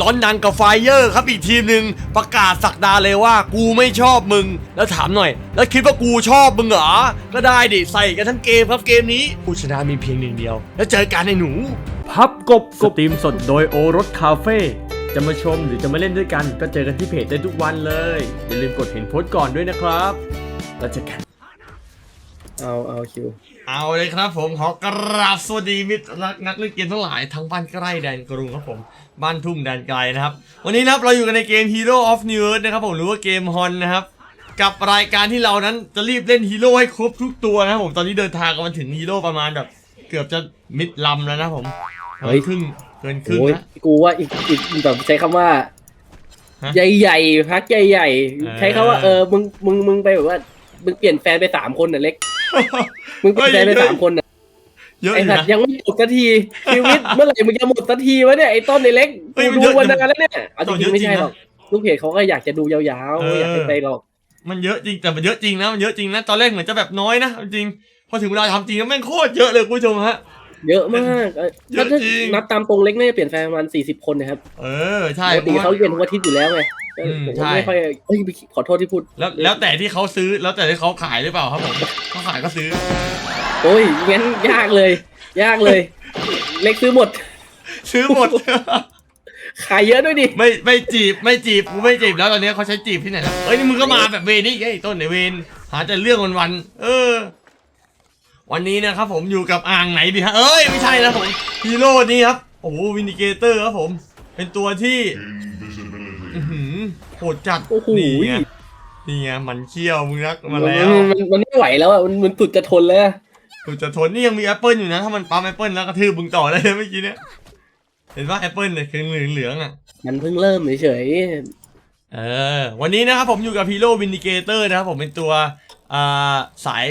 ร้อนนังกับไฟเยอร์ครับอีกทีมหนึ่งประกาศสักดาเลยว่ากูไม่ชอบมึง แล้วถามหน่อย แล้วคิดว่ากูชอบมึงเหรอ ก็ได้ดิ ใส่กันทั้งเกมครับเกมนี้ผู้ชนะมีเพียงหนึ่งเดียว แล้วเจอกันในหนู พับกบสตรีมสดโดยโอรสคาเฟ่จะมาชมหรือจะมาเล่นด้วยกัน ก็เจอกันที่เพจได้ทุกวันเลย อย่าลืมกดเห็นโพสต์ก่อนด้วยนะครับแล้วเจอกันเอาเอาคิวเอาเลยครับผมขอกราบสวัสดีมิตรรักนักเล่นเกมทั้งหลายทั้งบ้านใกล้แดนกรุงครับผม บ้านทุ่งแดนไกลนะครับ วันนี้นะครับเราอยู่กันในเกม Hero of New Earth นะครับผมหรือว่าเกมฮอนนะครับ กับรายการที่เรานั้นจะรีบเล่นฮีโร่ให้ครบทุกตัวนะครับผมตอนนี้เดินทางกันมาถึงฮีโร่ประมาณแบบ เกือบจะมิดลำแล้วนะครับผมเกินครึ่งเกินครึ่งโอ้ยนะ กูว่าอีกอีกแบบใช้คำว่า ฮะใหญ่ๆพักใหญ่เออ ๆใช้คำว่าเออมึงมึงมึงไปแบบว่ามึงเปลี่ยนแฟนไปสามคนน่ะเล็ก มึงเปลี่ยนแฟนไปสามคนน่ะ เยอะอไอ้ยู่สัตนะว์ยังไม่จบสักทีชีวิตเมื่อไหร่มึงจะหมดสักทีวะเนี่ยไอ้ต้นไอ้เล็กเฮ้ยกูมันดูเยอะวันนานแล้วเนี่ยเอาจเยริอะงๆไม่ใช่จริงนะหรอกลูกเพจเขาก็อยากจะดูยาวเออๆอยากให้ไปหรอกมันเยอะจริงแต่มันเยอะจริงนะมันเยอะจริงนะตอนแรกเหมือนจะแบบน้อยนะจริงพอถึงเวลาทำจริงแล้วแม่งโคตรเยอะเลยคุณผู้ชมฮะเยอะมากเออเยอะถ้าจริงนับตามตรงเล็กน่าจะเปลี่ยนแฟนประมาณสี่สิบคนนะครับ เออ ใช่ปกติเพราะเขาว่าเปลี่ยนทุกอาทิตย์อยู่แล้วไง อืมผมใช่ไม่ค่อยเฮ้ยขอโทษที่พูดแล้วแล้วแต่ที่เขาซื้อแล้วแต่ที่เขาขายหรือเปล่าครับผมเขาขายก็ซื้อ โอ้ยงั้นยากเลย ยากเลย เล็กซื้อหมด ซื้อหมด ขายเยอะด้วยดิไม่ไม่จีบไม่จีบกูไม่จีบแล้วตอนนี้เขาใช้จีบที่ไหนแล้วเอ้ยนี่มึงก็มาแบบเวรนี่ไอ้ยต้นไอเวนหาแต่เรื่องวันวันๆเออ วันนี้นะครับผมอยู่กับอ่างไหนดีฮะเอ้ยไม่ใช่นะผมฮีโร่นี่ครับโอ้โหวินิเกเตอร์ครับผม เป็นตัวที่อื้อหือ โหดจัดโอ้โห นี่ไงนี่ไงมันเขี้ยวมึงรักมัมานแล้วมันมันไม่ไหวแล้วอะมันมันสุดจะทนแล้วอะกูจะทนนี่ยังมีแอปเปิลอยู่นะ ถ้ามันปั๊มแอปเปิลแล้วกระทืบมึงต่อได้เลยเมื่อกี้เนี้ยเห็นว่าแอปเปิลเนี่ยคือเหลืองๆอะ มันเพิ่งเริ่มเฉยเออวันนี้นะครับผมอยู่กับฮีโร่วินิเกเตอร์นะครับผมเป็นตัวอ่าสาย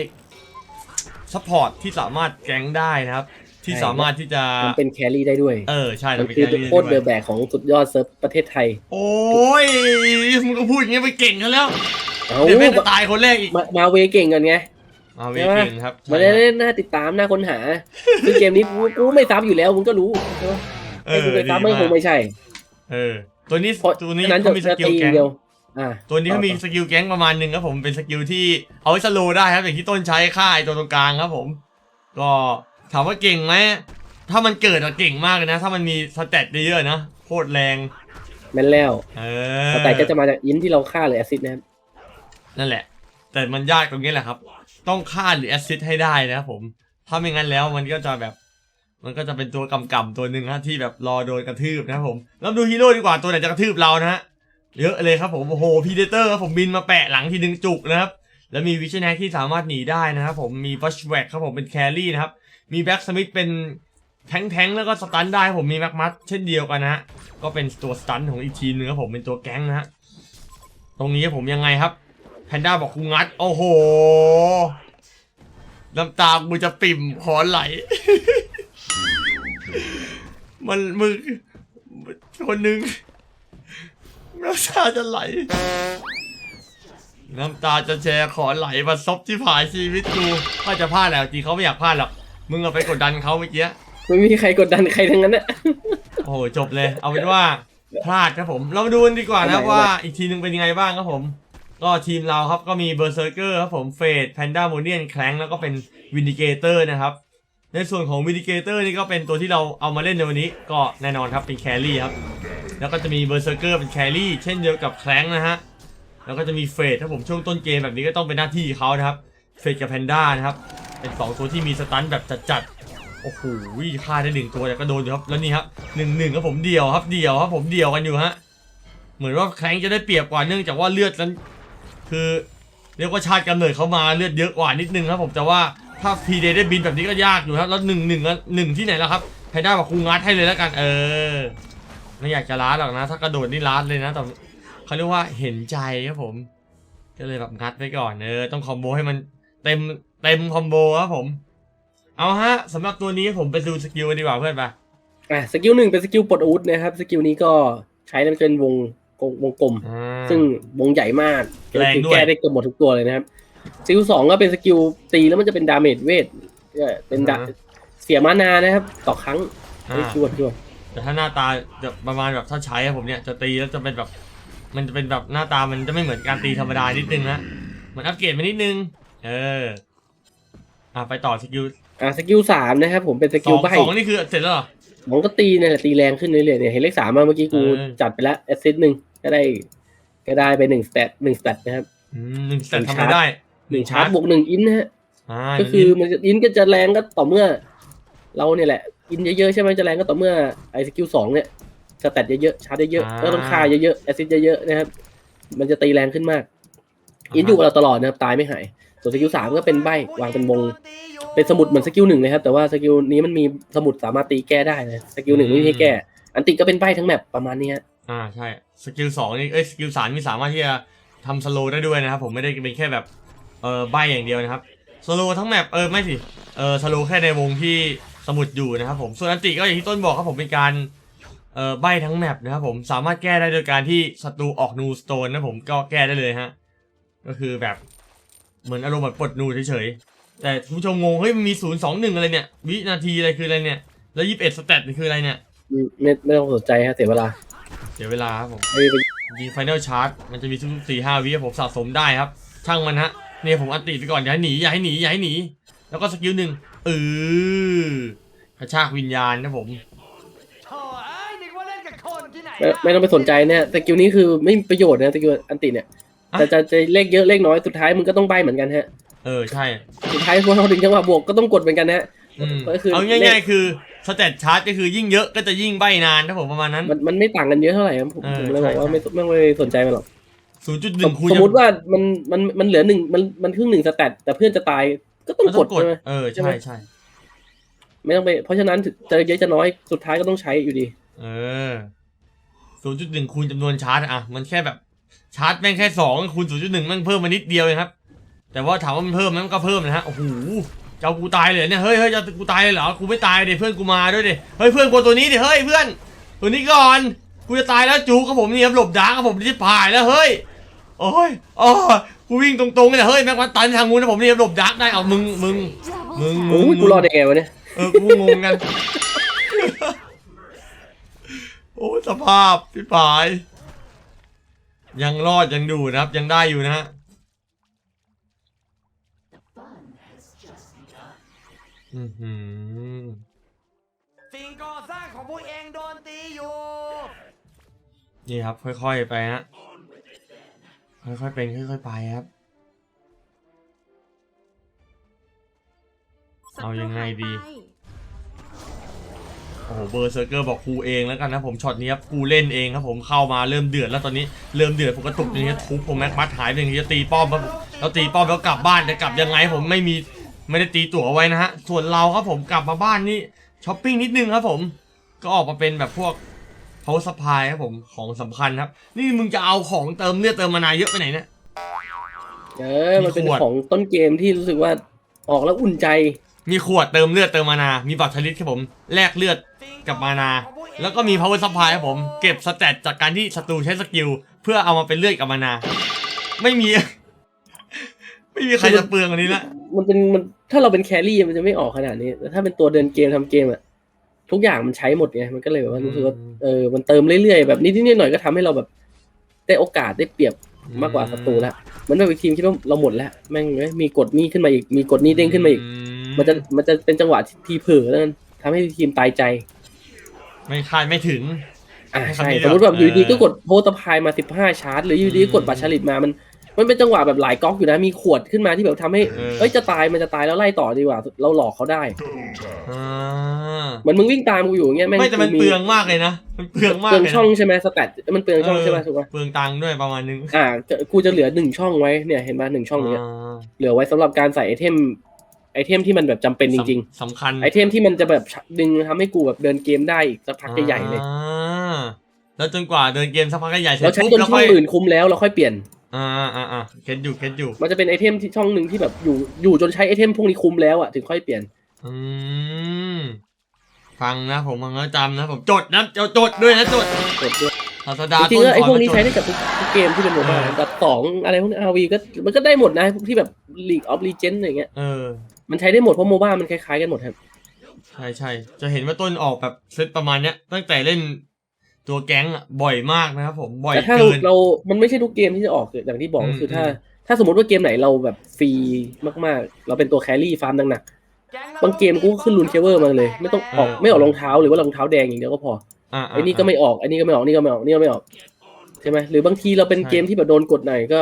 ซัพพอร์ตที่สามารถแก๊งได้นะครับ ที่สามารถที่จะๆมันเป็นแครี่ได้ด้วย เออใช่มันเป็นคือแครี่โคตรเดด้อวยแบกของสุดยอดเซิร์ฟประเทศไทย โอ้ยมึงก็พูดอย่างเงี้ยไปเก่งกันแล้วเอาเดี๋ยวแม่งจะตายคนแรกอีกมามาเวเก่งกันไง มาเวเก่งครับมาเล่นน่าติดตามน่าค้นหาซึ่งเกมนี้กูกูไม่ซับอยู่แล้วมึงก็รู้ใช่ไหมเอให้อกูไปดีซับไม่คมางกไม่ใช่เออ ตัวนี้เพราะตัวนี้ฉะนั้นเขาจะมีสจะกิลตีแก๊งเดียว อ่า ตัวนี้เขามีสกิลแก๊งประมาณหนึ่งครับผมเป็นสกิลที่เอาไว้สโลว์ได้ครับอย่างที่ต้นใช้ค่ายตัวตรงกลางครับผม ก็ ถามว่าเก่งไหม ถ้ามันเกิดอะเก่งมากเลยนะ ถ้ามันมีสเตตเยอะๆนะ โคตรแรง แม่นแล้วเออแต่ก็จะมาจากอินที่เราฆ่าเลยแอซิดนะครับนั่นแหละ แต่มันยากตรงนี้แหละครับ ต้องฆ่าหรือแอสซิสให้ได้นะครับผม ถ้าไม่งั้นแล้วมันก็จะแบบ มันก็จะเป็นตัวกำกำตัวหนึ่งฮะที่แบบรอโดนกระทืบนะครับผมแล้วดูฮีโร่ดีกว่าตัวไหนจะกระทืบเรานะฮะ เยอะเลยครับผม โอ้โหพีเดเตอร์ครับผมบินมาแปะหลังทีดึงจุกนะครับ แล้วมีวิชแนกที่สามารถหนีได้นะครับผม มีบัชแวกครับผมเป็นแครี่นะครับ มีแบ็กสมิธเป็นแทงแทงแล้วก็สตันได้ผมมีแม็กมัสเช่นเดียวกันนะฮะก็เป็นตัวสตันของอีกทีมหนึงครับผมเป็นตัวแก๊งนะฮะตรงนี้ผมยังไงครับแพนด้าบอกกูงัด โอ้โหน้ำตากูจะปิ่มขอไหล มันมึงคนหนึ่งน้ำตาจะไหล น้ำตาจะแชร์ขอไหลมาซบที่ผายชีวิตกูถ้าจะพลาดแล้วจริงเขาไม่อยากพลาดหรอก มึงเอาไปกดดันเขาเมื่อกี้ไม่มีใครกดดันใครทั้งนั้นนะโอ้โหจบเลย เอาเป็นว่าพลาดครับผม เรามาดูกันดีกว่านะเอาใหม่ว่าอีกทีมหนึงเป็นยังไงบ้างครับผม ก็ทีมเราครับก็มีเบอร์เซอร์เกอร์ครับผมเฟดแพนด้าโมเนียนแคลงแล้วก็เป็นวินดิเกเตอร์นะครับในส่วนของวินดิเกเตอร์นี่ก็เป็นตัวที่เราเอามาเล่นในวันนี้ก็แน่นอนครับเป็นแครี่ครับแล้วก็จะมีเบอร์เซอร์เกอร์เป็นแครี่เช่นเดียวกับแคลงนะฮะแล้วก็จะมีเฟดถ้าผมช่วงต้นเกมแบบนี้ก็ต้องเป็นหน้าที่เขานะครับ เฟดกับแพนด้านะครับ เป็นสองตัวที่มีสตันแบบจัดๆ โอ้โหฆ่าได้หนึ่งตัวแต่ก็โดนอยู่ครับ แล้วนี่ครับหนึ่งหนึ่งครับผมเดียวครับ เดียวครับผมเดียวกันอยู่ฮะ เหมือนว่าแคลงจะได้เปรียบกว่าเนื่องจากว่าเลือดนั้น คือเรียกว่าชาติกำเนิดเขามาเลือดเยอะกว่านิดนึงครับผมแต่ว่าถ้าพีเดได้บินแบบนี้ก็ยากอยู่ครับ แล้วหนึ่งหนึ่งหนึ่งที่ไหนแล้วครับแพนด้าบอกคูงัดให้เลยแล้วกัน เออ ไม่อยากจะล้าหรอกนะ ถ้ากระโดดนี่ล้าเลยนะแต่เขาเรียกว่าเห็นใจครับผม ก็เลยแบบงัดไปก่อนเออต้องคอมโบให้มัน เต็มเต็มคอมโบครับผม เอาฮะสำหรับตัวนี้ผมไปดูสกิลกันดีกว่าเพื่อนไปอะสกิลหนึ่งเป็นสกิลปลดอาวุธนะครับสกิลนี้ก็ใช้แล้วเป็นวงวงวงกลม อ่า ซึ่งวงใหญ่มากแรงด้วย แก้ได้เกือบหมดทุกตัวเลยนะครับสกิลสองก็เป็นสกิลตีแล้วมันจะเป็นดาเมจเวทเออเป็นดาเสียมานานะครับ ต่อครั้งอ่าไอ้คิวคิวแต่ถ้าหน้าตาจะประมาณแบบถ้าใช้อะผมเนี่ยจะตีแล้วจะเป็นแบบ มันจะเป็นแบบหน้าตามันจะไม่เหมือนการตีธรรมดานิดนึงนะมันอัปเกรดมานิดนึง เออ อะไปต่อสกิลอ่าสกิลสามนะครับผมเป็นสสกิอลงใบสองนี่คือเสร็จแล้วเหรอ ผมก็ตีเนี่ยแหละตีแรงขึ้นเรื่อยๆเนี่ยเห็นเลขสามมาเมื่อกี้กูเออ จัดไปแล้วแอสซิสหนึ่งก็ได้ ก็ได้ไปหนึ่งสเตตหนึ่งสเตตนะครับ อืมหนึ่งเสร็จหนึ่งทำชาอะร์จไรได้หนึ่งชาร์จบวกหนึ่งอินนะฮะ อ่าก็คือมันจะอินก็จะแรงก็ต่อเมื่อ เราเนี่ยแหละ อินเยอะๆใช่ไหมจะแรงก็ต่อเมื่อไอ้สกิลสองเนี่ยสเตตเยอะๆชาร์จเยอะๆก็ต้องค่าเยอะๆแอสซิสเยอะๆนะครับ มันจะตีแรงขึ้นมาก อินอยู่กับเราตลอดนะครับตายไม่หาย ส่วนสกิลสามก็เป็นใบวางเป็นวง เป็นสมุดเหมือนสกิลหนึ่งเลยครับ แต่ว่าสกิลนี้มันมีสมุดสามารถตีแก้ได้นะสกิลหนึ่งไม่มีให้แก้ อันติก็เป็นใบทั้งแมปประมาณนี้ฮะอ่าใช่สกิลสองนี่เอ้ยสกิลสามนี่สามารถที่จะทำสโลได้ด้วยนะครับ ผมไม่ได้เป็นแค่แบบเออใบอย่างเดียวนะครับสโลทั้งแมปเออไม่สิเออสโลแค่ในวงที่สมุดอยู่นะครับผมส่วนอันติก็อย่างที่ต้นบอกครับผมเป็นการเออใบทั้งแมปนะครับผมสามารถแก้ได้โดยการที่ศัตรูออกนูสโตนนะผมก็แก้ได้เลยฮะก็คือแบบ เหมือนอารมณ์แบบปลดนูเฉยๆ แต่คุณผู้ชมงง เฮ้ยมันมีศูนย์สองหนึ่งอะไรเนี่ย วินาทีอะไรคืออะไรเนี่ย แล้วยี่สิบเอ็ดสเตตนี่คืออะไรเนี่ยอืมไม่ไม่ต้องสนใจฮะเสียเวลา เสียเวลาครับผมไอ้ไปยิงไฟแนลชาร์จมันจะมีทุกๆสี่ห้าวิผมสะสมได้ครับ ช่างมันฮะ เนี่ยผมอันติไปก่อนอย่าให้หนีอย่าให้หนีอย่าให้หนี แล้วก็สกิลหนึ่งเออกระชากวิญญาณนะผมโถ่เอ้ยนึกว่าเล่นกับคนที่ไหนไม่อะไม่ต้องไปสนใจเนี่ยสกิลนี้คือไม่มีประโยชน์นะสกิลอันติเนี่ยอะ แต่จะจะเลขเยอะเลขน้อยสุดท้ายมึงก็ต้องใบเหมือนกันฮะเออใช่สุดท้ายพอเราถึงจังหวะบวกก็ต้องกดเหมือนกันนะฮะอืมก็คือเอาง่ายๆคือสเตตชาร์จก็คือยิ่งเยอะก็จะยิ่งใบนานนะผมประมาณนั้น มันมันไม่ต่างกันเยอะเท่าไหร่ครับผมเออผมเลยบอกว่าใช่ไม่ไม่ไม่สนใจมันหรอกศูนย์จุดหสนึ่มงคูณสมมติว่ามันมันมันเหลือหนึ่งมันมันครึ่งหนึ่งสแตทแต่เพื่อนจะตายก็ต้องมันกต้อดงกดใช่ไหมเออใช่ใช่ไม่ต้องไป เพราะฉะนั้นถึงจะเยอะจะน้อยสุดท้ายก็ต้องใช้อยู่ดี เออศูนย์จุดหนึ่งคูณจำนวนชาร์จอะมันแค่แบบ ชาร์จแม่งแค่สองคูณศูนย์จุดหนึ่งมันเพิ่มมานิดเดียวเองครับ แต่ว่าถามว่ามันเพิ่มไหมมันก็เพิ่มนะฮะโอ้โหจะเอากูตายเลยเหรอเนี่ยเฮ้ยเฮ้ยจะเอากูตายเลยเหรอกูไม่ตายเดี๋ยวเพื่อนกูมาด้วยดิเฮ้ยเพื่อนกูตัวนี้ดิเฮ้ยเพื่อน ตัวนี้ก่อนกูจะตายแล้วจูกับผมเนี่ยหลบดาร์กกับผมที่ผ่ายแล้วเฮ้ยโอ้ยอ๋อกูวิ่งตรงๆเลยเฮ้ยแม็กวันตันทางงูนะผมเนี่ยหลบดาร์กได้เอามึงมึงมึงมึโอ้งยกูรอดได้ไงวะเนี่ยเออกูงงกันโอ้สภาพพี่ปาย ยังรอดยังดูนะครับ ยังได้อยู่นะฮะอือหือสิ่งก่อสร้างของพวกเองโดนตีอยู่ นี่ครับ ค่อยๆไปฮะค่อยๆเป็นค่อยๆไปครับ เอายังไงดี อ้โหเบอร์เซอร์เกอร์บอกกูเองแล้วกันนะผมช็อตนี้ครับกูเล่นเองครับผมเข้ามาเริ่มเดือดแล้วตอนนี้เริ่มเดือดผมกระตุกอย่างนี้ยทุบผมแม็กมัดหายไปอย่างนี้จะตีป้อมครับแล้วตีป้อมแล้วกลับบ้านจะกลับยังไงผมไม่มีไม่ได้ตีตั๋วไว้นะฮะส่วนเราครับผมกลับมาบ้านนี่ช้อปปิ้งนิดนึงครับผมก็ออกมาเป็นแบบพวก power supply ครับผมของสำคัญครับ นี่มึงจะเอาของเติมเลือดเติมมานาเยอะไปไหนเนี่ยเออมันเป็นของต้นเกมที่รู้สึกว่าออกแล้วอุ่นใจ มีขวดเติมเลือดเติมมานา มีบัตรชนิดครับผม แลกเลือดกับมานา แล้วก็มี power supply ครับผม เก็บสแตทจากการที่ศัตรูใช้สกิล เพื่อเอามาเป็นเลือดกับมานา ไม่มี ไม่มีใครจะเปลืองอันนี้ละ มันเป็นมันถ้าเราเป็นแครี่มันจะไม่ออกขนาดนี้ แต่ถ้าเป็นตัวเดินเกมทำเกมอะทุกอย่างมันใช้หมดไง มันก็เลยแบบว่ารู้สึกว่าเออ มันเติมเรื่อยๆแบบนิดๆหน่อยๆก็ทำให้เราแบบ ได้โอกาสได้เปรียบมากกว่าศัตรูแล้วมันแบบทีมคิดว่าเราหมดแล้ว แม่งเอ้ยมีกดนี่ขึ้นมาอีก มีกดนี่เด้งขึ้นมาอีก มันจะมันจะเป็นจังหวะที่ทีเผลอแล้วกันทำให้ทีมตายใจ ไม่คาดไม่ถึงอ่าให้ใช่คำนี้สมมติแบบเอออยู่ดีๆก็กดโพสต์พายมาสิบห้าชาร์จหรืออยู่ดีๆก็กดบัตรชลิตมามัน มันเป็นจังหวะแบบหลายก๊อกอยู่นะมีขวดขึ้นมาที่แบบทำให้เออเอ้ยจะตายมันจะตายแล้วไล่ต่อดีกว่า เราหลอกเขาได้อ่าเหมือนมึงวิ่งตามกูอยู่อย่างเงี้ยแม่งไม่แต่มันกูเปลืองมากเลยนะมันเปลืองมากเปลืองเลยนะช่องใช่ไหมสแตทมันเปลืองช่องใช่ไหมถูกป่ะเปลืองตังค์ด้วยประมาณนึงอ่าจะกูจะเหลือหนึ่งช่องไว้เนี่ยเห็นป่ะหนึ่งช่องเนี้ยาเหลือไว้สำหรับการใส่ไอเทม ไอเทมที่มันแบบจำเป็นจริงสำคัญๆไอเทมที่มันจะแบบดึงทำให้กูแบบเดินเกมได้อีกสักพักใหญ่ๆเลยอ่าแล้วจนกว่าเดินเกมสักพักใหญ่ๆเสร็จเราใช้ปุ๊บจนแล้วช่ค่อองยอื่นคุ้มแล้วเราค่อยเปลี่ยนอ่าอ่าอ่าเข็ดอยู่เข็ดอยู่ มันจะเป็นไอเทมที่ช่องหนึ่งที่แบบอยู่อยู่จนใช้ไอเทมพวกนี้คุ้มแล้วอะถึงค่อยเปลี่ยน อืมฟังนะผมฟังแล้วจำนะผมจดนะเอาจดด้วยนะจดกดด้วยศาสดาจริงต้ๆนแล้วไอสอนพวกนี้มาจใช้ดได้กับทุกทุกเกมที่เป็นโมบ้าเออกับสองอะไรพวกนี้อาวีก็มันก็ได้หมดนะพวกที่แบบ League of Legends อะไรเงี้ยเออ มันใช้ได้หมดเพราะโมบ้ามันคล้ายๆกันหมดครับ ใช่ใช่จะเห็นว่าต้นออกแบบเซตประมาณเนี้ย ตั้งแต่เล่นตัวแก๊งอะบ่อยมากนะครับผมบ่อยแต่ถ้าเกิน เรา มันไม่ใช่ทุกเกมที่จะออกอย่างที่บอกอืม ก็คือถ้าอืมถ้าสมมติว่าเกมไหนเราแบบฟรีมากๆ เราเป็นตัวแครี่ฟาร์มหนักๆบางเกมกูก็ขึ้นรูนเคเวอร์มาเลยไม่ต้องออกไม่ออกรองเท้าหรือว่ารองเท้าแดงอย่างเดียวก็พออ่าไอ้นี่ก็ไม่ออกไอ้นี่ก็ไม่ออกนี่ก็ไม่ออกนี่ก็ไม่ออกใช่ไหมหรือบางทีเราเป็นเกมที่แบบโดนกดหน่อยก็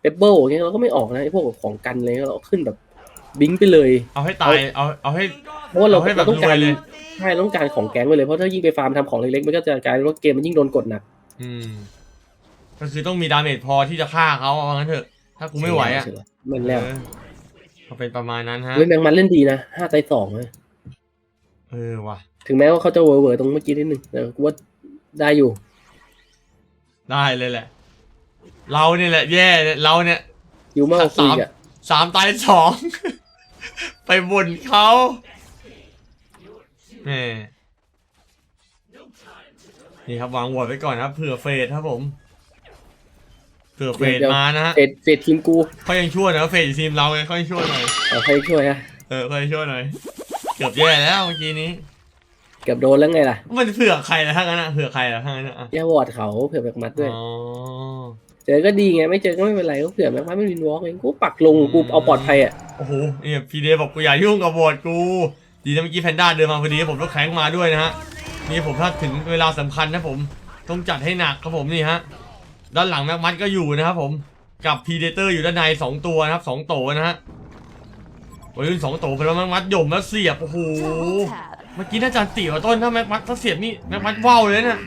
เปเปิลอย่างเงี้ยเราก็ไม่ออกนะไอ้พวกของกันอะไรเงี้ยเราก็ขึ้นแบบ บิงไปเลยเอาให้ตายเอาเอาให้เพราะว่าเราเอาให้แบบเราต้องการรวยเลยใช่เราต้องการของแก๊งไปเลยเพราะถ้ายิ่งไปฟาร์มทำของเล็กๆมันก็จะกลายเป็นว่าเกมมันยิ่งโดนกดหนักอืมก็คือต้องมีดาเมจพอที่จะฆ่าเขาเอางั้นเถอะ ถ้ากูไม่ไหวอะแมันแล้วเออก็เป็นประมาณนั้นฮะเฮ้ยแมงมันเล่นดีนะห้าไตสองเลยเออว่ะ ถึงแม้ว่าเขาจะเวอร์เวอร์ตรงเมื่อกี้นิดนึงแต่กูว่าได้อยู่ ได้เลยแหละ เราเนี่ยแหละ แย่เนี่ยเราเนี่ยยูเมาคุยอะสามตายสอง ไปบ่นเขาแหมนี่ครับวางวอร์ดไว้ก่อนนะครับเผื่อเฟดครับผมเผื่อเฟดมานะฮะเฟดเฟดทีมกูเขายังช่วยนะเฟดอยู่ทีมเราไงเขายังช่วยหน่อยเอาใครช่วยอะเออเขายังช่วยหน่อยเกือบแย่แล้วเมื่อกี้นี้ เกือบโดนแล้วไงล่ะ มันเผื่อใครละทั้งนั้นอะเผื่อใครละทั้งนั้นอะย่าวอร์ดเขาเผื่อแบกมัดด้วยอ๋อ เจอก็ดีไงไม่เจอก็ไม่เป็นไรก็เผื่อแบกมัดไม่วินวอล์กเองกูปักลงกูเอาปลอดภัยอะโอ้โหเนี่ยพีเดบอกกูอย่ายุ่งกับบอร์ดกู ดีนะเมื่อกี้แพนด้าเดินมาพอดีผมต้องแข็งมาด้วยนะฮะนี่ผมถ้าถึงเวลาสำคัญนะผมต้องจัดให้หนักครับผมนี่ฮะด้านหลังแม็กมัดก็อยู่นะครับผมกับพีเดเตอร์อยู่ด้านในสองตัวนะครับสองโตนะฮะวัยรุ่นสองโตเป็นแล้วแม็กมัดหย่มแล้วเสียบโอ้โหเมื่อกี้น่าจะตีว่าต้นถ้าแม็กมัดถ้าเสียบนี่แม็กมัดว่าวเลยนะ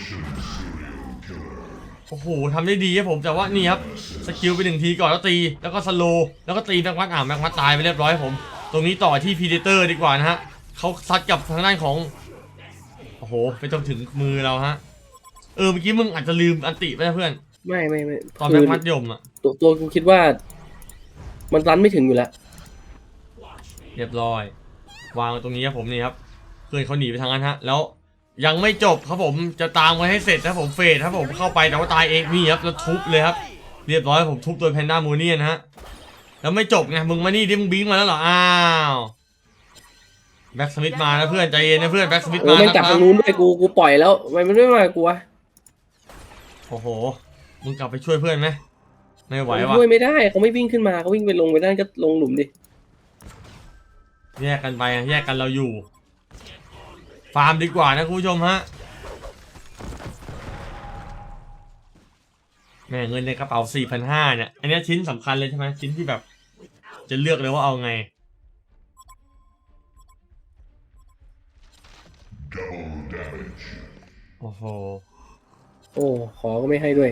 โอ้โหทำได้ดีครับผมแต่ว่านี่ครับสกิลไปหนึ่งทีก่อนแล้วตีแล้วก็สโลว์แล้วก็ตีแม็กมัดอ่าแม็กมัดตายไปเรียบร้อยครับผม ตรงนี้ต่อที่พีเดเตอร์ดีกว่านะฮะเขาซัดกับทางด้านของโอ้โหไปจนถึงมือเราฮะเออเมื่อกี้มึงอาจจะลืมอันติไปนะเพื่อน ไม่ไม่ไม่ตอนคืแม็อกมัดยมอะตัวตัวกูคิดว่า มันรันไม่ถึงอยู่แล้วเรียบร้อย วางตรงนี้ครับผมนี่ครับเพื่อนเขาหนีไปทางนั้นฮะ แล้ว ยังไม่จบครับผมจะตามไว้ให้เสร็จนะผมเฟดครับผมเข้าไปแต่ว่าตายเองนี่ครับแล้วทุบเลยครับ เรียบร้อยผมทุบตัวแพนด้ามูเนียนฮะแล้วไม่จบไงมึงมานี่ดิมึงบิงมาแล้วเหรออ้าวแบ็กสมิธมานะเพื่อนใจเย็นนะเพื่อนแบ็กสมิธเอมาอแม่งนะกลับครัทาบงนู้นด้วยกูกูปล่อยแล้วทำไมมันไม่มากูวะโอ้โหมึงกลับไปช่วยเพื่อนไหมไม่ไหวว่ะช่วยไม่ได้เขาไม่วิ่งขึ้นมาเขาวิ่งไปลงไปนั่นก็ลงหลุมดิแยกกันไปอะแยกกันเราอยู่ ฟาร์มดีกว่านะคุณผู้ชมฮะแม่เงินในกระเป๋า 4,500เนี่ย อันเนี้ยชิ้นสำคัญเลยใช่ไหมชิ้นที่แบบ จะเลือกเลยว่าเอาไง โอ้โหโอ้ขอก็ไม่ให้ด้วย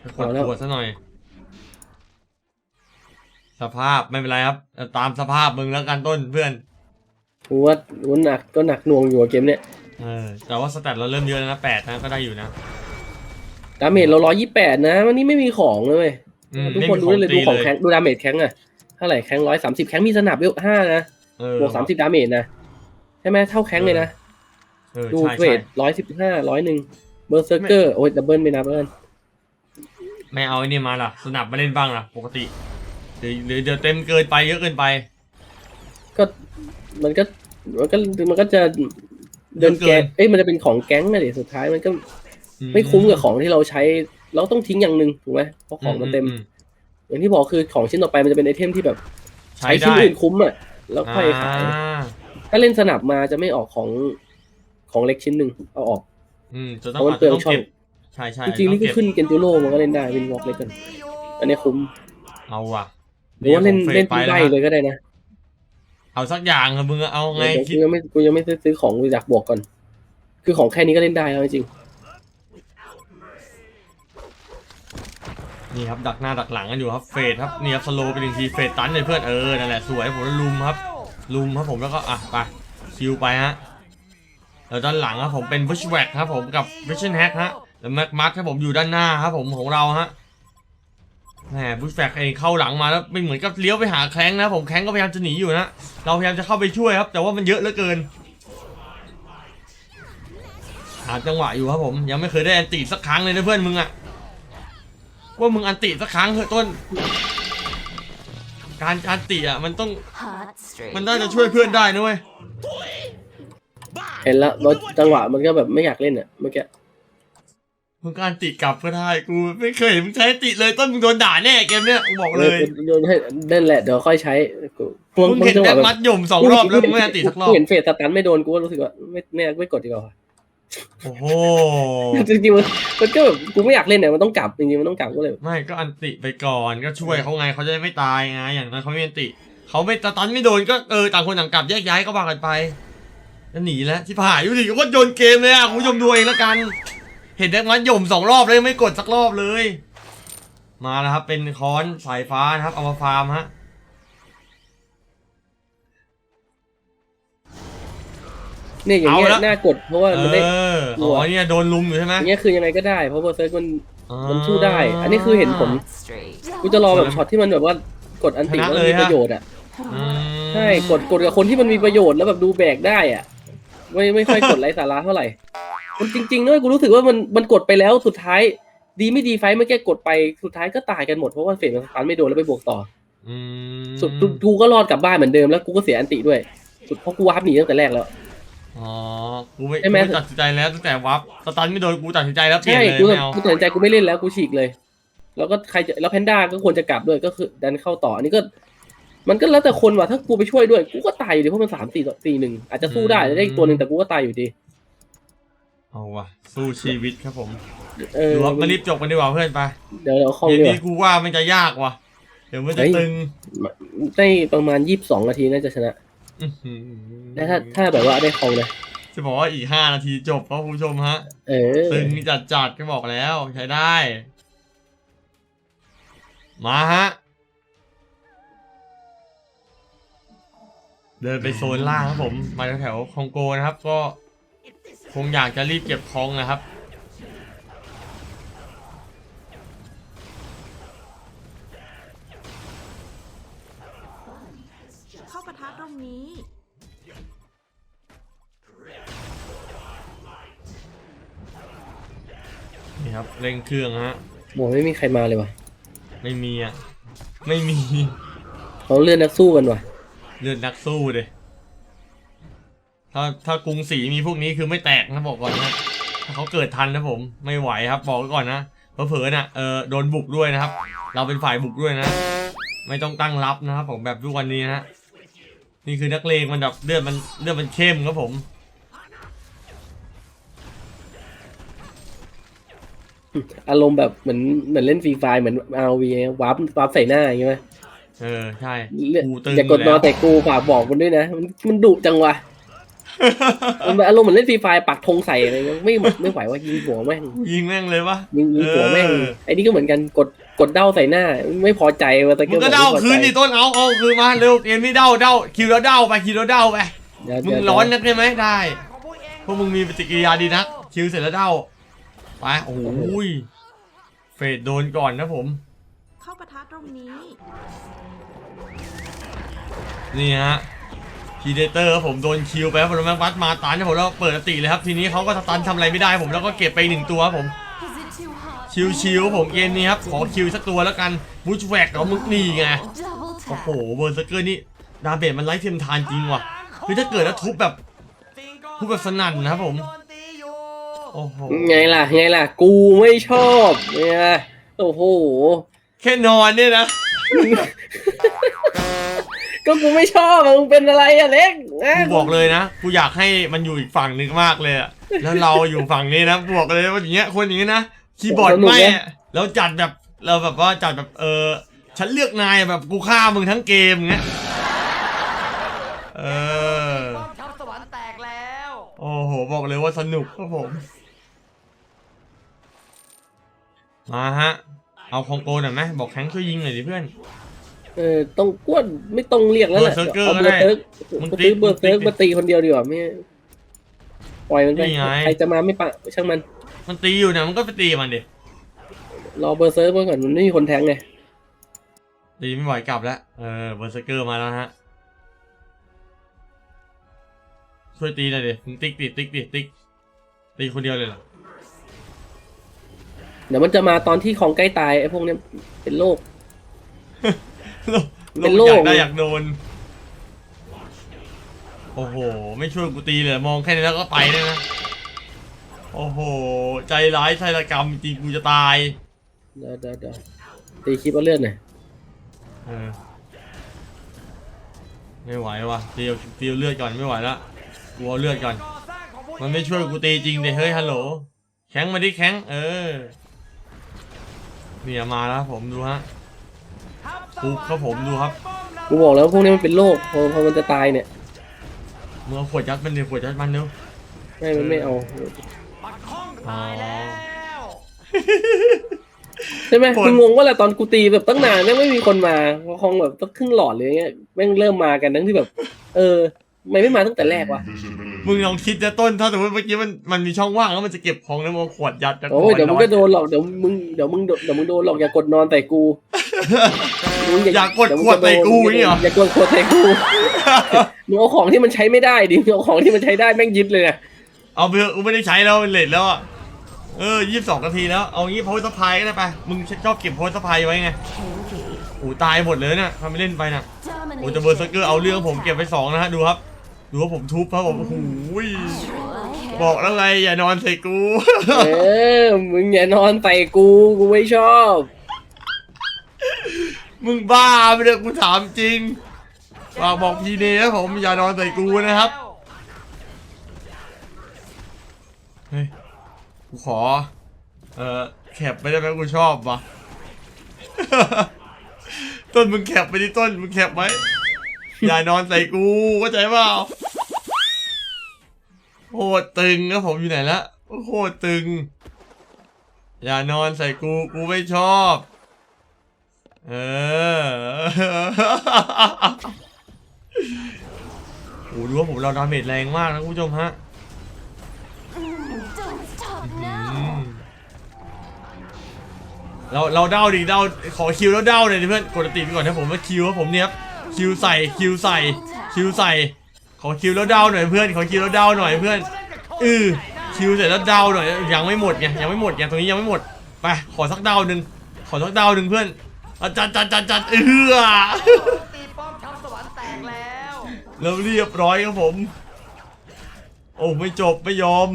ไปกดเอาแล้วตรวจซะหน่อย สภาพไม่เป็นไรครับเอาตามสภาพมึงแล้วกันต้นเพื่อน กูว่ากูหนักก็หนักหน่วงอยู่อะเกมเนี้ยเออแต่ว่าสแตทเราเริ่มเยอะแล้วนะแปดนะก็ได้อยู่นะดาเมจเราร้อยยี่แปดนะวันนี้ไม่มีของเลยเว้ยอืมทุกไม่คนมีดูได้เลยดูของตีแข้งดูดาเมจแข้งอะเท่าไหร่แข้งร้อยสามสิบแข้งมีสนับเวลห้านะเออบวกสามสิบดาเมจนะใช่ไหมเท่าแข้งเลยนะเออดูใช่เวใช่ทร้อยสิบห้าร้อยหนึ่งเบอร์เซอร์เกอร์โอ้ยดับเบิลไปนะเบิร์นไม่เอาไอ้นี่มาล่ะ สนับมาเล่นบ้างล่ะ ปกติหรือหรือเดี๋ยวเต็มเกินไปเยอะเกินไป ก็มันก็ มันก็มันก็จะเดินแกงเอ้ยมันจะเป็นของแก๊งนะเดี๋ยวสุดท้ายมันก็อืไม่คุ้มกับของที่เราใช้ เราต้องทิ้งอย่างหนึ่งถูกไหมเพราะของมันเต็มอือย่างที่บอกคือของชิ้นต่อไปมันจะเป็นไอเทมที่แบบ ใช้ใช้ชิ้นได้อื่นคุ้มอะแล้วค่อยขายอ่าถ้าเล่นสนับมาจะไม่ออกของของเล็กชิ้นหนึ่งเอาออก อืมจะเพต้องราะมันอาจเปลืจะองต้องช่องเก็บใช่ใช่จริงๆนี่ต้ก็อเบขึ้นเกนจูโร่มันก็เล่นได้วินวอล์กเล็กกัน อันนี้คุ้ม เอาว่ะหรือว่าเล่นผมฟดเล่นไปที่แวไล่ฮะเลยก็ได้นะ เอาสักอย่างอะมึงอะเอาไงเดี๋ยวคิกูดยังไม่กูยังไม่ซื้อซื้อของกูอยากบวกก่อน คือของแค่นี้ก็เล่นได้แล้วจริงนี่ครับดักหน้าดักหลังกันอยู่ครับเฟดครับนี่ครับสโลว์ไปหนึ่งทีเฟดตันเลยเพื่อนเออนั่นแหละสวยผมลุมครับ ลุมครับผมแล้วก็อะไปคิวไปฮะแล้วด้านหลังครับผมเป็นบุชแวกครับผมกับวิชั่นแฮกฮะแล้วแม็กมัสครับผมอยู่ด้านหน้าครับผมของเราฮะ แหมบุชแวกเองเข้าหลังมาแล้วไม่เหมือนกับเลี้ยวไปหาแคลงนะ ผมแคลงก็พยายามจะหนีอยู่นะ เราพยายามจะเข้าไปช่วยครับ แต่ว่ามันเยอะเหลือเกิน หาจังหวะอยู่ครับผม ยังไม่เคยได้แอนติสักครั้งเลยนะเพื่อนมึงอะว่ามึงอันติสักครั้งเถอะต้น การการติอะมันต้อง Hot straight. มันน่าจะช่วยเพื่อนได้นะเว้ย เห็นแล้วแล้วจังหวะมันก็แบบไม่อยากเล่นอะเมื่อกี้ มึงการติกลับก็ได้กูไม่เคยเห็นมึงใช้ติเลยต้นมึงโดนด่าแน่เกมเนี้ยกูบอกเลยโยนให้นั่นแหละเดี๋ยวค่อยใช้กูพวกมึงพวกเห็นจังหแบ็วะคแบบมัดหย่มสองรอบแล้วมึงไม่อันติสักรอบเห็นเฟสสตันไม่โดนกูก็รู้สึกว่าไม่ไม่ไม่กดดีกว่าโอ้โหจริงๆมันมันก็แบบกูไม่อยากเล่นเนี่ยมันต้องกลับจริงๆมันต้องกลับก็เลย ไม่ก็อันติไปก่อนก็ช่วยเขาไงเขาจะได้ไม่ตายไงอย่างนั้นเขาไม่อันติเขาไม่สตันไม่โดนก็เออต่างคนต่างกลับแยกย้ายก็ว่ากันไปจะหนีแล้วที่ผ่านอยู่ดิก็โยนเกมเลยอะคุณผู้ชมดูเองแล้วกัน เห็นแบ็คมัดหย่มสองรอบเลยไม่กดสักรอบเลย มาแล้วครับเป็นค้อนสายฟ้านะครับเอามาฟาร์มฮะเนี่ยอย่างเงี้ยเอาละน่ากดเพราะว่าเอมันได้ออ๋อเนี่ยโดนลุมอยู่ใช่ไหมอย่างเงี้ยคือยังไงก็ได้เพราะว่าเซิร์ฟมันมันสู้ได้ อันนี้คือเห็นผล Hot straight. กูจะรอแบบช็อตที่มันแบบว่ากดอันติแล้วมีประโยชน์อะอืมใช่กดกดกับคนที่มันมีประโยชน์แล้วแบบดูแบกได้อะ ไม่ไม่ค่อยกดไร้สาระเท่าไหร่ มันจริงๆด้วยกูรู้สึกว่ามันมันกดไปแล้วสุดท้าย ดีไม่ดีไฟท์เมื่อกี้กดไปสุดท้ายก็ตายกันหมดเพราะว่าเฟรมมันสตันไม่โดนแล้วไปบวกต่ออืมสุดกูกูก็รอดกลับบ้านเหมือนเดิมแล้วกูก็เสียอันติด้วย สุดเพราะกูวาร์ปหนีตั้งแต่แรกแล้ว อ๋อ กูไม่ใช่ไหม กูตัดสินใจแล้วตั้งแต่วับสตันไม่โดนกูตัดสินใจแล้วเปลี่ยนใช่เลยกูไม่เอากูตัดสินใจกูไม่เล่นแล้วกูฉีกเลย แล้วก็ใครจะแล้วแพนด้าก็ควรจะกลับด้วยก็คือดันเข้าต่ออันนี้ก็ มันก็แล้วแต่คนว่ะถ้ากูไปช่วยด้วย กูก็ตายอยู่ดีเพราะมันสามสี่ต่อสี่หนึ่งอาจจะสู้ได้ได้อีกตัวหนึ่งแต่กูก็ตายอยู่ดี เอาว่ะสู้ชีวิตครับผมเออดูว่ามารีบจบกันดีกว่าเพื่อนไปเดี๋ยวเดี๋ยวคอมเกมดีกนี้ว่ากูว่ามันจะยากว่ะ เดี๋ยวมันจะเฮ้ยตึงได้ประมาณยี่สิบสองนาทีน่าจะชนะอื้อหือแต่ถ้าถ้าแบบว่าได้คองนะจะบอกว่าอีกห้านาทีจบครับคุณผู้ชมฮะ เออตึงจัดจัดๆก็บอกแล้วใช้ได้ มาฮะ เดินไปโซนล่างครับผม มาแถวๆคองโกนะครับก็ คงอยากจะรีบเก็บคองนะครับ เข้าปะทะตรงนี้ นี่ครับเร่งเครื่องฮะโหไม่มีใครมาเลยว่ะไม่มีอะ ไม่มี เขาเลื่อนนักสู้กันว่ะเลือดนักสู้เลย ถ้าถ้ากรุงศรีมีพวกนี้คือไม่แตกนะบอกก่อนนะถ้าเขาเกิดทันนะผมไม่ไหวครับบอกไว้ก่อนนะเผลอๆน่ะเออโดนบุกด้วยนะครับ เราเป็นฝ่ายบุกด้วยนะ ไม่ต้องตั้งรับนะครับผมแบบทุกวันนี้นะนี่คือนักเลงมันแบบเลือดมันเลือดมันเข้มครับผมอารมณ์แบบเหมือนเหมือนเล่นฟรีไฟเหมือนอาวีวาร์ปวาร์ปใส่หน้าอย่างเงี้ยไหมเออใช่เลือกกูตึงอย่ากดนแล้อวนแต่กูฝากบอกมันด้วยนะ มันมันดุจังวะ มันแบบอารมณ์เหมือนเล่นฟรีไฟปักธงใส่อะไรเงี้ยไม่ไม่ไหวว่ายิงหัวแม่ง ยิงแม่งเลยปะยิงยิงหัวแม่งเออไอ้นี่ก็เหมือนกันกดกดเด้าใส่หน้า ไม่พอใจว่าแต่มึงก็เด้าบอกไม่พอใจคืนดิต้นเอาเอาคืนมาเร็วเกมนี้เด้าเด้าคิวแล้วเด้าไปคิวแล้วเด้าไปเดี๋ยวมึงเดี๋ยวร้อนนักใช่ไหมได้ของพวกเองพวกมึงมีปฏิกิริยาดีนักคิวเสร็จแล้วเด้าไปโอ้โหยเฟดโดนก่อนนะผม เข้าปะทะตรงนี้ นี่ฮะ พีเดเตอร์ครับผมโดนคิวไปครับผมแล้วแม็กวัดมาตันครับผมแล้วเปิดอติเลยครับทีนี้เขาก็สตันทำอะไรไม่ได้ผมแล้วก็เก็บไปหนึ่งตัวครับผม Is it too hot? ชิวๆผมเกมนี้ครับขอคิวสักตัวแล้วกันบูชแวกเอามึกนี่ไง Double โอ้ tap. โหเบอร์เซอร์เกอร์นี่ดาเบจมันไร้เทียมทานจริงว่ะคือถ้าเกิดแล้วทุบแบบสิงโก้พูดแบบสนั่นนะครับผมโดนตีอยู่โอ้โหไงล่ะไงล่ะ กูไม่ชอบเนี่ยโอ้โหแค่นอนเนี่ยนะ ก็กูไม่ชอบอะมึงเป็นอะไรอะเล็กนะกูบอกเลยนะกูอยากให้มันอยู่อีกฝั่งหนึ่งมากเลยอะแล้วเราอยู่ฝั่งนี้นะบอกเลยว่าอย่างเงี้ยคนอย่างเงี้ยนะคีย์บอร์ดไม่อะแล้วจัดแบบเราแบบว่าจัดแบบเออฉันเลือกนายแบบกูฆ่ามึงทั้งเกมเงี้ยเออป้อมทัพสวรรค์แตกแล้วโอ้โหบอกเลยว่าสนุกครับผมมาฮะเอาคองโกหน่อยไหมบอกแข้งช่วยยิงหน่อยดิเพื่อน เออต้องกวนไม่ต้องเรียกแล้วแหละเบอร์เซอร์เกอร์เอาก็เบได้อร์เซิร์กมึงกูติ๊ซื้กอเบอร์เซิร์กมึงติ๊กมาตีคนเดียวดีกว่าไม่ปล่อยมันไปนี่ไง ใครจะมาไม่ปะช่างมัน มันตีอยู่เนี่ยมันก็ไปตีมันดิรอเบอร์เซิร์กมาก่อนมันไม่มีคนแทงไงตีไม่ไหวกลับแล้วเออเบอร์เซอร์เกอร์มาแล้วฮะช่วยตีหน่อยดิมึงติ๊กดิติ๊กดิติ๊กตีคนเดียวเลยเหรอเดี๋ยวมันจะมาตอนที่ของใกล้ตายไอ้พวกเนี้ยเป็นโรคโรค เป็นโลโรกอยาคกได้อยากโดน โอ้โห ไม่ช่วยกูตีเลยมองแค่นี้แล้วก็ไปได้นะ โอ้โห ใจร้ายใจระกรรมจริงกูจะตาย เดี๋ยวเดี๋ยวเดี๋ยวตีคลิปเอาเลือดหน่อยเออ ไม่ไหวว่ะเตียวเตียวเลือดก่อนไม่ไหวละกูเอาเลือดก่อนก่อสร้างของผู้เองมันไม่ช่วยกูตีจริงเดยเฮ้ยฮัลโหล แข็งมาดิแข็งเออ เนี่ยมาแล้วผมดูฮะ ทัพสปุ๊บครับผมดูครับกูบอกแล้วพวกนี้มันเป็นโรคพอพอมันจะตายเนี่ยมึงเอาขวดยัดมันเดี๋ยวขวดยัดมันเร็วไม่มันไม่เอาปัดข้องตายแล้วใช่ไหมคน คืองงว่าแหละตอนกูตีแบบตั้งนานแม่งไม่มีคนมาคงแบบต้องครึ่งหลอดเลยเงี้ยแม่งเริ่มมากันทั้งที่แบบ เออทำ ไมไม่มาตั้งแต่แรกวะมึงลองคิดนะต้นถ้าสมมติเมื่อกี้มันมันมีช่องว่างแล้วมันจะเก็บของแล้วมึงเอาขวดยัดจากโอ้ยเดี๋ยวมึงก็โดนหรอกเดี๋ยวมึงเดี๋ยวมึงโดนเดี๋ยวมึงโดนหรอกอย่ากดนอนใส่กูมึงอยากกดขวดใส่กูนี่เหรออย่ากดขวดใส่กูมึงเอาของที่มันใช้ไม่ได้ดิมึงเอาของที่มันใช้ได้แม่งยึดเลยนะเอาไปเถอะกูไม่ได้ใช้แล้วมันเลทแล้วอะเออยี่สิบสองนาทีแล้วเอางี้โพสต์สพายก็ได้ไปมึงชอบเก็บโพสต์สพายไว้ไง Kinky. โอ้ตายหมดเลยเนี่ยทำไม่เล่นไปน่ะ Dominate. โอ้จะเบอร์เซอร์เกอร์เอาเรื่องผมเก็บไปสองนะฮะดูครับ ดูว่าผมทุบครับผมโอ้โหย Okay. บอกแล้วไงอย่านอนใส่กู เออ มึงอย่านอนใส่กู กูไม่ชอบ มึงบ้าไปเถอะกูถามจริงฝากบอกพีเนนะผมอย่านอนใส่กูนะครับ เฮ้ย กูขอ เอ่อแคปไม่ได้ไหมกูชอบวะต้นมึงแคปไปดิต้นมึงแคปไว้ อย่านอนใส่กูเข้าใจเปล่า โคตรตึงนะผมอยู่ไหนละโคตรตึง อย่านอนใส่กูกูไม่ชอบ เออโอ้ดูว่าผมเราดาเมจแรงมากนะคุณผู้ชมฮะเราเราเด้าดิเด้าขอคิวแล้วเด้าหน่อยเพื่อนกดติไปก่อนนะผมว่าคิวครับผมเนี่ยคิวใส่คิวใส่คิวใส่ ขอคิวแล้วเด้าหน่อยเพื่อนขอคิวแล้วเด้าหน่อยเพื่อนเออคิวเสร็จแล้วเด้าหน่อยยังไม่หมดไงยังไม่หมดไงตรงนี้ยังไม่หมดไปขอสักเด้าหนึ่งขอสักเด้าหนึ่งเพื่อนอาจัดจัดจัดจัดเออตีป้อมทัพสวรรค์แตกแล้วแล้วเรียบร้อยครับผม โอ้ไม่จบไม่ยอม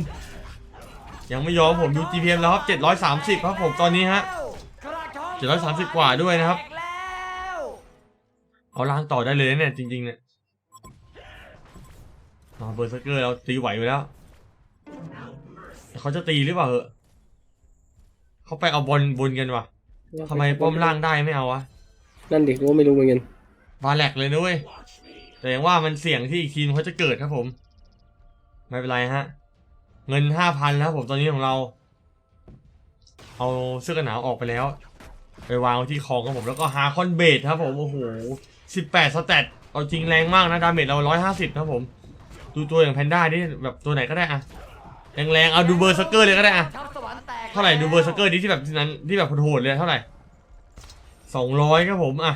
ยังไม่ยอมผมดู GPM แล้วครับ 730 ครับผมตอนนี้ฮะกระทง730 กว่าด้วยนะครับแตกแล้วเอาล้างต่อได้เลยนะเนี่ยจริงๆเนี่ย มาเบอร์เซอร์เกอร์เราตีไหวอยู่แล้วแต่เขาจะตีหรือเปล่าเหอะเขาไปเอาบอลบนกันวะทำไมป้อมล่างได้ไม่เอาวะนั่นดิกูก็ไม่รู้เหมือนกันบาแลกเลยนะเว้ยแต่ยังว่ามันเสี่ยงที่อีกทีมเขาจะเกิดครับผม ไม่เป็นไรฮะ เงินห้าพันแล้วผมตอนนี้ของเรา เอาเสื้อกันหนาวออกไปแล้ว ไปวางไว้ที่คอของผมแล้วก็ฮาคอนเบดครับผมโอ้โหสิบแปดสแตทเอาจริงแรงมากนะดาเมจเราร้อยห้าสิบครับผม ดูตัวอย่างแพนด้านี่แบบตัวไหนก็ได้อะแรงๆเอาดูเบอร์สเกอร์เลยก็ได้อะทัพสวรรค์แตกเท่าไหร่ดูเบอร์สเกอร์นี้ที่แบบที่นั้นที่แบบโหดๆเลยเท่าไหร่สองร้อยครับผมอะ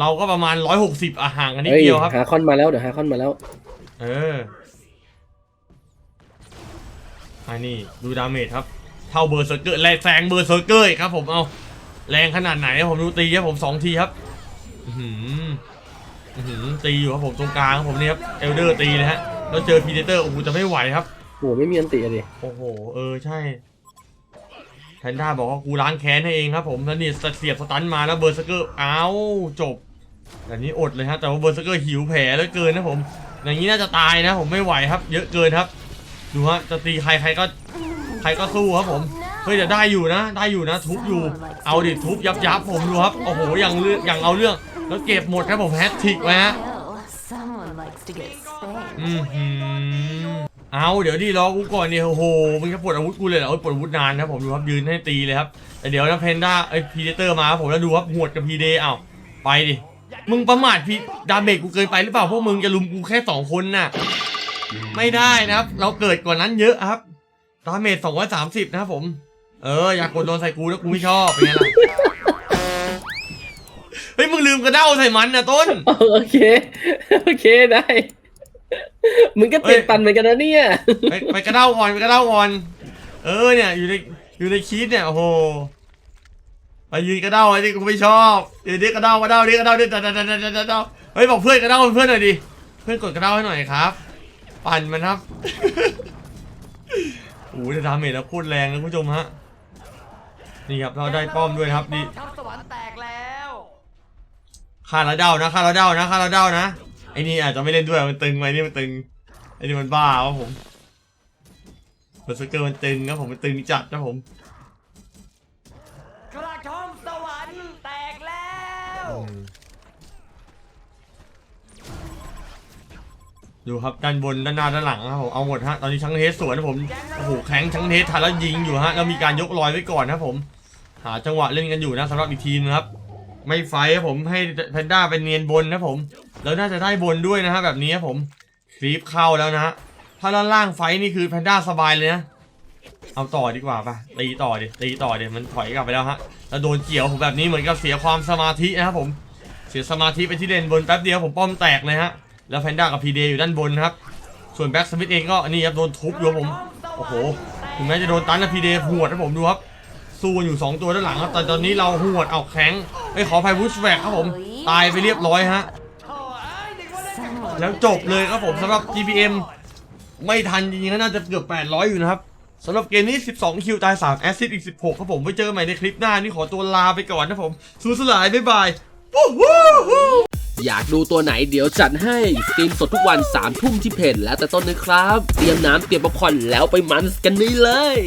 เราก็ประมาณร้อยหกสิบอะห่างกันนิดเฮ้ยเดียวครับหาคอนมาแล้วเดี๋ยวหาคอนมาแล้ว เอออันนี้ดูดาเมจครับ เท่าเบอร์เซอร์เกอร์แรงแซงเบอร์เซอร์เกอร์อีกครับผมเอาแรงขนาดไหนผมดูตีครับผมสองทีครับอื้อหืออื้อหือ ตีอยู่ครับผมตรงกลางครับผมนี่ครับเอลเดอร์ตีเลยฮะแล้วเจอพีเดเตอร์โอ้โหจะไม่ไหวครับโหไม่มีอันติอะดิโอ้โหเออใช่แพนด้าบอกว่ากูล้างแค้นให้เองครับผมแล้วนี่เสียบสตันมาแล้วเบอร์สเกอร์อ้าวจบแบบนี้อดเลยฮะแต่ว่าเบอร์สเกอร์หิวแผลเหลือเกินนะผม อย่างนี้น่าจะตายนะผมไม่ไหวครับ เยอะเกินครับดูฮะจะตีใครใครก็ใครก็สู้ครับผมเฮ้ยแต่ได้อยู่นะ ได้อยู่นะ ทุบอยู่เอาดิทุบยับยับผมดูครับโอ้โหอย่างเรื่องอย่างเอาเรื่อง แล้วเก็บหมดครับผมแฮตทริกไว้ฮะ Well, someone likes to get spanked. อืมหืมเอาเดี๋ยวดิรอกูก่อนเนี่ยโอ้โหมึงจะปลดอาวุธกูเลยเหรอโอ้ยปลดอาวุธนานนะผมดูครับยืนให้ตีเลยครับแต่เดี๋ยวนะเพนด้าไอพีเดเตอร์มาครับผมแล้วดูครับหวดกับพีเดอ้าวไปดิมึงประมาทพีดาเมจกูเกินไปหรือเปล่าพวกมึงจะลุมกูแค่สองคนน่ะไม่ได้นะครับ เราเกิดกว่านั้นเยอะครับดาเมจสองร้อยสามสิบนะครับผม เอออยากกดโดนใส่กูแล้วกูไม่ชอบเป็นไงล่ะ เฮ้ยมึงลืมกระเด้าใส่มันนะต้น โอเค โอเคได้ มึงก็เฮ้ติยดปันเหมือนกันนะเนี่ย ไปไปกระเด้าก่อนไปกระเด้าก่อน เออเนี่ยอยู่ในอยู่ในคีดเนี่ยโอ้โหไปยืนกระเด้าไอ้นี่กูไม่ชอบยืนดิกระเด้ากระเด้าดิกระเด้าดิกระเด้าดิกระเด้าดิกระเด้าเฮ้ยบอกเพื่อนกระเด้าเป็นเพื่อนหน่อยดิเพื่อนกดกระเด้าให้หน่อยครับ ปั่นมันครับโอ้โหจะดาเมจแล้วโคตรแรงนะคุณผู้ชมฮะนี่ครับเราได้ป้อมด้วยนะครับนี่ทัพสวรรค์แตกแล้ว ฆ่าแล้วเด้านะฆ่าแล้วเด้านะฆ่าแล้วเด้านะไอ้นี่อาจจะไม่เล่นด้วยมันตึงไปนี่มันตึงไอ้นี่มันบ้าครับผมเบอร์สเกอร์มันตึงครับผมมันตึงจัดนะผมกระทอมสวรรค์แตกแล้วดูครับด้านบนด้านหน้าด้านหลังครับผมเอาหมดฮะตอนนี้ชังเทสสวนนะผมโอ้โหแข็งชังเทสทันแล้วยิงอยู่ฮะแล้วมีการยกลอยไว้ก่อนนะครับผม หาจังหวะเล่นกันอยู่นะสำหรับอีกทีมนะครับ ไม่ไฟครับผมให้แพนด้าเป็นเนียนบนนะผม แล้วน่าจะได้บนด้วยนะฮะแบบนี้ครับผมคลิปเข้าแล้วนะฮะถ้าด้านล่างไฟนี่คือแพนด้าสบายเลยนะเอาต่อดีกว่าปะตีต่อดิตีต่อดิมันถอยกลับไปแล้วฮะแล้วโดนเกี่ยวผมแบบนี้เหมือนกับเสียความสมาธินะครับผมเสียสมาธิไปที่เลนบนแป๊บเดียวผมป้อมแตกเลยฮะแล้วแพนด้ากับพีเดอยู่ด้านบนครับส่วนแบ็กสมิธเองก็นี่ครับโดนทุบอยู่ผมโอ้โหถึงแม้จะโดนตันนะพีเดหัวนะผมดูครับ สู้กันอยู่ 2 ตัวด้านหลังครับแต่ตอนนี้เราหวดเอาแข็งไอ้ยขออภัยบูชแวกครับผม ตายไปเรียบร้อยฮะโถ่เอ้ยนึกว่าเล่นกับ Someone แล้วจบเลยครับผมสำหรับ GPM ไม่ทันจริงๆก็น่าจะเกือบ800 อยู่นะครับสำหรับเกมนี้ 12 คิว ตาย 3 แอสซิดอีก 16 ครับผม ไว้เจอกันใหม่ในคลิปหน้า นี่ขอตัวลาไปก่อนนะผม สู้สลาย บ๊ายบายวู้ฮู้ฮู้อยากดูตัวไหนเดี๋ยวจัดให้สตรีมสดทุกวัน3ามทุ่มที่เพจแล้วแต่ต้นนะครับ เตรียมน้ำเตรียมป๊อปคอร์นแล้วไปมันส์กันนี่เลย